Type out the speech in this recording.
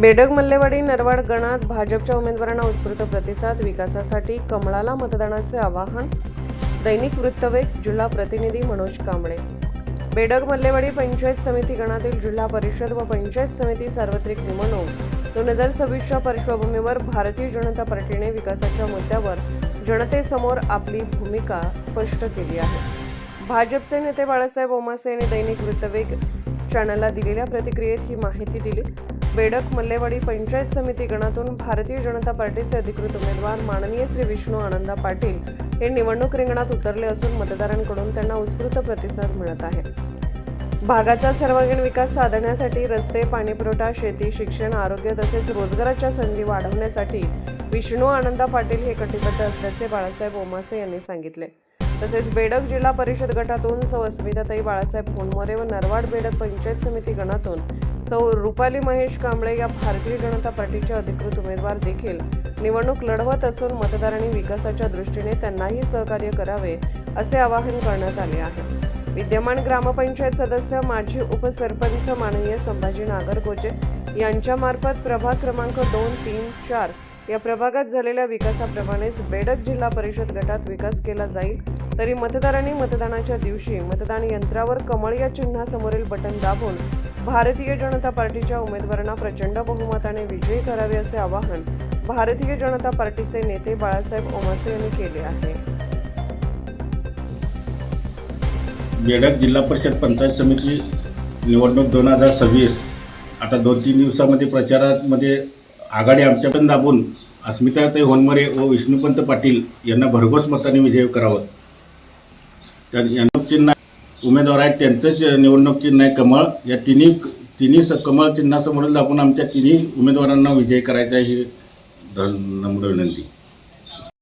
बेडग मल्लेवाडी नरवाड गणात भाजपच्या उमेदवारांना उत्स्फूर्त प्रतिसाद विकासासाठी कमळाला मतदानाचे आवाहन दैनिक वृत्तवेग जिल्हा प्रतिनिधी मनोज कांबळे. बेडग मल्लेवाडी पंचायत समिती गणातील जिल्हा परिषद व पंचायत समिती सार्वत्रिक निवडणूक दोन हजार सव्वीसच्या पार्श्वभूमीवर भारतीय जनता पार्टीने विकासाच्या मुद्द्यावर जनतेसमोर आपली भूमिका स्पष्ट केली आहे. भाजपचे नेते बाळासाहेब ओमासे यांनी दैनिक वृत्तवेग चॅनलला दिलेल्या प्रतिक्रियेत ही माहिती दिली. बेडक मल्लेवाडी पंचायत समिती गणातून भारतीय जनता पार्टीचे अधिकृत उमेदवार माननीय श्री विष्णू आनंदा पाटील हे निवडणूक रिंगणात उतरले असून मतदारांकडून त्यांना उत्स्फूर्त प्रतिसाद मिळत आहे. भागाचा सर्वांगीण विकास साधण्यासाठी रस्ते पाणीपुरवठा शेती शिक्षण आरोग्य तसेच रोजगाराच्या संधी वाढवण्यासाठी विष्णू आनंदा पाटील हे कटिबद्ध असल्याचे बाळासाहेब ओमासे यांनी सांगितले. तसेच बेडक जिल्हा परिषद गटातून सौ अस्मिताताई बाळासाहेब होनमोरे व नरवाड बेडक पंचायत समिती गणातून सौ रुपाली महेश कांबळे या भारतीय जनता पार्टीचे अधिकृत उमेदवार देखील निवडणूक लढवत असून मतदारांनी विकासाच्या दृष्टीने त्यांनाही सहकार्य करावे असे आवाहन करण्यात आले आहे. विद्यमान ग्रामपंचायत सदस्य माजी उपसरपंच माननीय संभाजी नागरकोचे यांच्यामार्फत प्रभाग क्रमांक दोन तीन चार या प्रभागात झालेल्या विकासाप्रमाणेच बेडक जिल्हा परिषद गटात विकास केला जाईल. तरी मतदारांनी मतदानाच्या दिवशी मतदान यंत्रावर कमळ या चिन्हासमोरील बटन दाबून भारतीय जनता पार्टीच्या उमेदवारांना प्रचंड बहुमताने विजयी करावे असे आवाहन भारतीय जनता पार्टीचे नेते बाळासाहेब ओमासे यांनी केले आहे. बेडक जिल्हा परिषद पंचायत समिती निवडणूक दोन हजार सव्वीस. आता दोन तीन दिवसामध्ये प्रचारामध्ये आघाडी आमच्याकडून दाबून अस्मिताताई होनमरे व विष्णुपंत पाटील यांना भरघोस मताने विजय करावं. तर यांना चिन्ह उमेदवार आहेत त्यांचंच निवडणूक चिन्ह आहे कमळ. या तिन्ही तिन्ही स कमळ चिन्हासमोर दाबून आमच्या तिन्ही उमेदवारांना विजय करायचा ही ध- नम्र विनंती.